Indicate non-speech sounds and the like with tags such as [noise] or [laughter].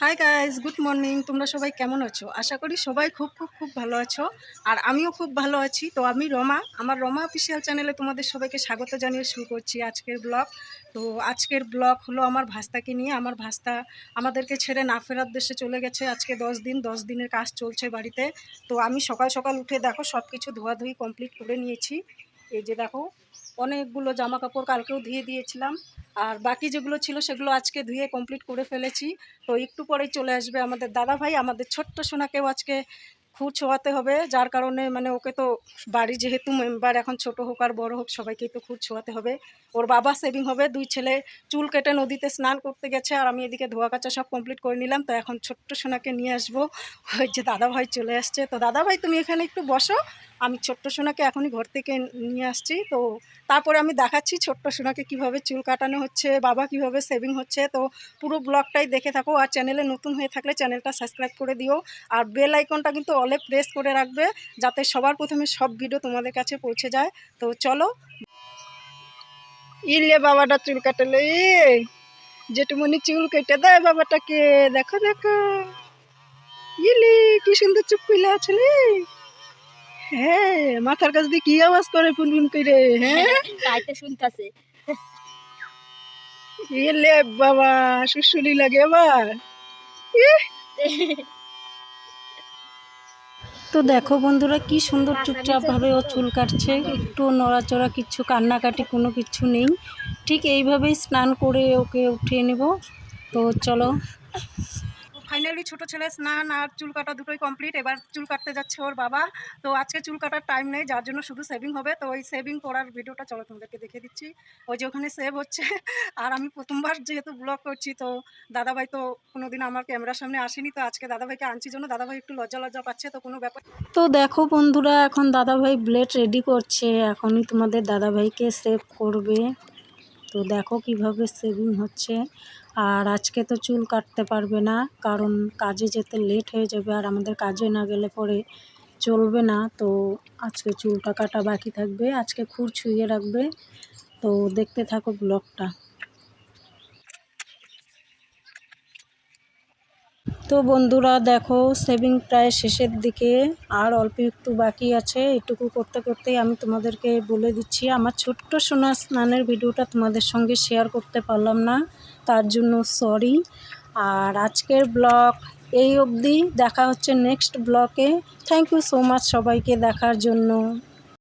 Hi guys good morning তোমরা সবাই কেমন আছো? আশা করি সবাই খুব খুব খুব ভালো আছো। আর আমিও খুব ভালো আছি। তো আমি রমা। আমার রমা অফিসিয়াল চ্যানেলে তোমাদের সবাইকে স্বাগত জানিয়ে শুরু করছি আজকের ব্লগ তো আজকের ব্লগ হলো আমার ভাস্তাকে নিয়ে। আমার ভাস্তা আমাদেরকে ছেড়ে না ফেরার দেশে চলে গেছে। আজকে দশ দিন, দশ দিনের কাজ চলছে বাড়িতে। তো আমি সকাল সকাল উঠে দেখো সব কিছু ধোয়াধুয়ি কমপ্লিট করে নিয়েছি। এই যে দেখো, অনেকগুলো জামা কাপড় কালকেও ধুয়ে দিয়েছিলাম। আর বাকি যেগুলো ছিল সেগুলো আজকে ধুয়ে কমপ্লিট করে ফেলেছি। তো একটু পরেই চলে আসবে আমাদের দাদা ভাই আমাদের ছোট্ট সোনাকেও আজকে খুব ছোঁয়াতে হবে, যার কারণে মানে ওকে তো বাড়ি যেহেতু মেম্বার এখন ছোট হোক আর বড় হোক সবাইকে তো খুব ছোঁয়াতে হবে। ওর বাবা সেভিং হবে, দুই ছেলে চুল কেটে নদীতে স্নান করতে গেছে, আর আমি এদিকে ধোয়া কাচা সব কমপ্লিট করে নিলাম, তো এখন ছোট্ট সোনাকে নিয়ে আসব। ওই যে দাদা ভাই চলে আসছে। তো দাদা ভাই তুমি এখানে একটু বসো। আমি ছোট্ট সোনাকে এখনই ঘর থেকে নিয়ে আসছি। তো তারপরে আমি দেখাচ্ছি ছোট্ট সোনাকে কীভাবে চুল কাটানো হচ্ছে, বাবা কীভাবে সেভিং হচ্ছে। তো পুরো ব্লগটাই দেখে থাকো। আর চ্যানেলে নতুন হয়ে থাকলে চ্যানেলটা সাবস্ক্রাইব করে দিও। আর বেল আইকনটা কিন্তু অলে প্রেস করে রাখবে যাতে সবার প্রথমে সব ভিডিও তোমাদের কাছে পৌঁছে যায়। তো চলো। ইলে বাবাটা চুল কাটালো এ যেটুমনি চুল কেটে দেয় বাবাটাকে। দেখো দেখো। ইলি কি সুন্দর চুপ কইলে আছে হ্যাঁ মাথার কাছ দিয়ে কি আওয়াজ করে পুনপুন করে হ্যাঁ? শুনতাছে। এলে বাবা শুশুলি লাগে আবার! [laughs] তো দেখো বন্ধুরা কি সুন্দর চুপচাপ ভাবে ও চুল কাটছে। একটু নড়াচড়া কিছু কান্নাকাটি কোনো কিছু নেই। ঠিক এইভাবেই স্নান করে ওকে উঠিয়ে নেব। তো চলো। ফাইনালি ছোট ছেলে স্নান আর চুল কাটা দুটোই কমপ্লিট। এবার চুল কাটতে যাচ্ছে ওর বাবা। তো আজকে চুল কাটার টাইম নেই, যার জন্য শুধু সেভিং হবে। তো ওই সেভিং করার ভিডিওটা চলো তোমাদেরকে দেখে দিচ্ছি। ওই যে ওখানে সেভ হচ্ছে। [laughs] আর আমি প্রথমবার যেহেতু ব্লগ করছি, তো দাদাভাই তো কোনোদিন আমার ক্যামেরার সামনে আসেনি। তো আজকে দাদাভাইকে আনছি জন্য। দাদাভাই একটু লজ্জা লজ্জা পাচ্ছে, তো কোনো ব্যাপার তো দেখো বন্ধুরা, এখন দাদাভাই ব্লেড রেডি করছে। এখনই তোমাদের দাদাভাইকে সেভ করবে। তো দেখো কীভাবে সেভিং হচ্ছে। আর আজকে তো চুল কাটতে পারবে না, কারণ কাজে যেতে লেট হয়ে যাবে আর আমাদের কাজে না গেলে পরে চলবে না। তো আজকে চুলটা কাটা বাকি থাকবে, আজকে খুঁড় ছুঁয়ে রাখবে। তো দেখতে থাকো ব্লগটা। তো বন্ধুরা দেখো সেভিং প্রায় শেষের দিকে, আর অল্প একটু বাকি আছে, এটুকু করতে করতেই আমি তোমাদেরকে বলে দিচ্ছি। আমার ছোট্ট সোনা স্নানের ভিডিওটা তোমাদের সঙ্গে শেয়ার করতে পারলাম না, তার জন্য সরি আর আজকের ব্লগ এই অবধি, দেখা হচ্ছে নেক্সট ব্লকে থ্যাংক ইউ সো মাচ সবাইকে দেখার জন্য।